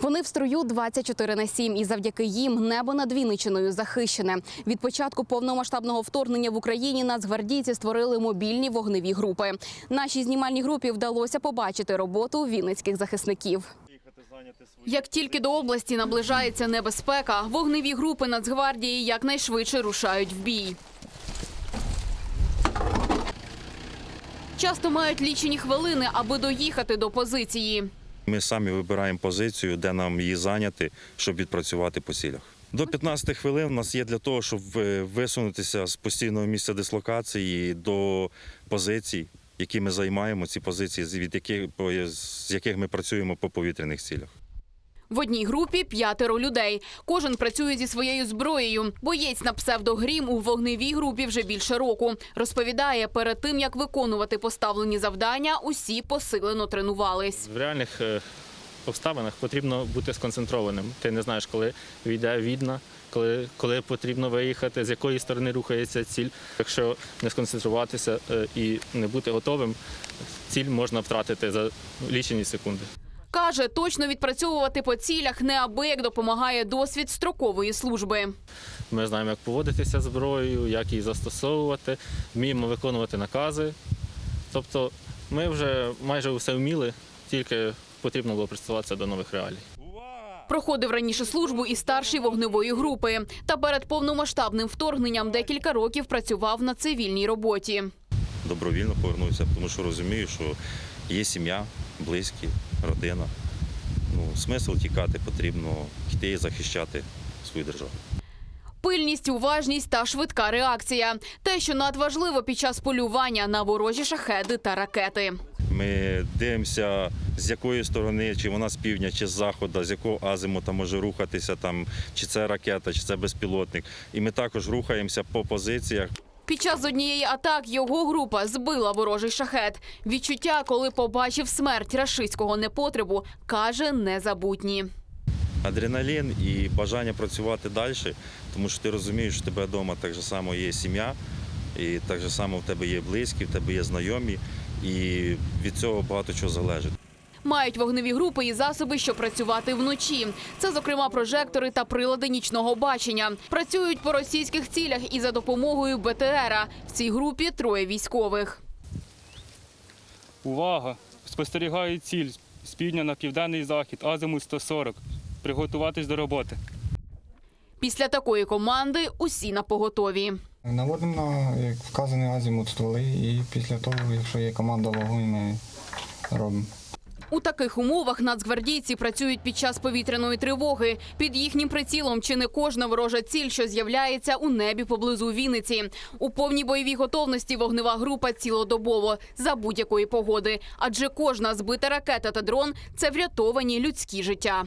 Вони в строю 24 на 7 і завдяки їм небо над Вінничиною захищене. Від початку повномасштабного вторгнення в Україні нацгвардійці створили мобільні вогневі групи. Нашій знімальній групі вдалося побачити роботу вінницьких захисників. Як тільки до області наближається небезпека, вогневі групи Нацгвардії якнайшвидше рушають в бій. Часто мають лічені хвилини, аби доїхати до позиції. Ми самі вибираємо позицію, де нам її зайняти, щоб відпрацювати по цілях. До 15 хвилин у нас є для того, щоб е, висунутися з постійного місця дислокації до позицій, які ми займаємо, ці позиції, від яких, з яких ми працюємо по повітряних цілях. В одній групі п'ятеро людей. Кожен працює зі своєю зброєю. Боєць на псевдогрім у вогневій групі вже більше року. Розповідає, перед тим як виконувати поставлені завдання, усі посилено тренувались. В реальних е, обставинах потрібно бути сконцентрованим. Ти не знаєш, коли війде відна, коли, коли потрібно виїхати, з якої сторони рухається ціль. Якщо не сконцентруватися е, і не бути готовим, ціль можна втратити за лічені секунди. Каже, точно відпрацьовувати по цілях неабияк допомагає досвід строкової служби. Ми знаємо, як поводитися зброєю, як її застосовувати, вміємо виконувати накази. Тобто ми вже майже все вміли, тільки потрібно було пристосуватися до нових реалій. Проходив раніше службу і старший вогневої групи. Та перед повномасштабним вторгненням декілька років працював на цивільній роботі. Добровільно повернувся, тому що розумію, що є сім'я, близькі, родина. Ну, смисл тікати потрібно йти і захищати свою державу. Пильність, уважність та швидка реакція те, що надважливо під час полювання на ворожі шахеди та ракети. Ми дивимося, з якої сторони, чи вона з півдня, чи з заходу, з якого азимута може рухатися, там, чи це ракета, чи це безпілотник. І ми також рухаємося по позиціях. Під час однієї атак його група збила ворожий шахет. Відчуття, коли побачив смерть рашистського непотребу, каже, незабутні. Адреналін і бажання працювати далі, тому що ти розумієш, що тебе вдома так само є сім'я, і так же само в тебе є близькі, в тебе є знайомі, і від цього багато чого залежить. Мають вогневі групи і засоби, щоб працювати вночі. Це, зокрема, прожектори та прилади нічного бачення. Працюють по російських цілях і за допомогою БТРа. В цій групі троє військових. Увага! Спостерігаю ціль з півдня на південний захід, азимут 140. Приготуватись до роботи. Після такої команди усі на поготові. Наводимо на як вказаний азімут стволи, і після того, якщо є команда вогонь, ми робимо. У таких умовах нацгвардійці працюють під час повітряної тривоги. Під їхнім прицілом чи не кожна ворожа ціль, що з'являється у небі поблизу Вінниці. У повній бойовій готовності вогнева група цілодобово за будь-якої погоди. Адже кожна збита ракета та дрон це врятовані людські життя.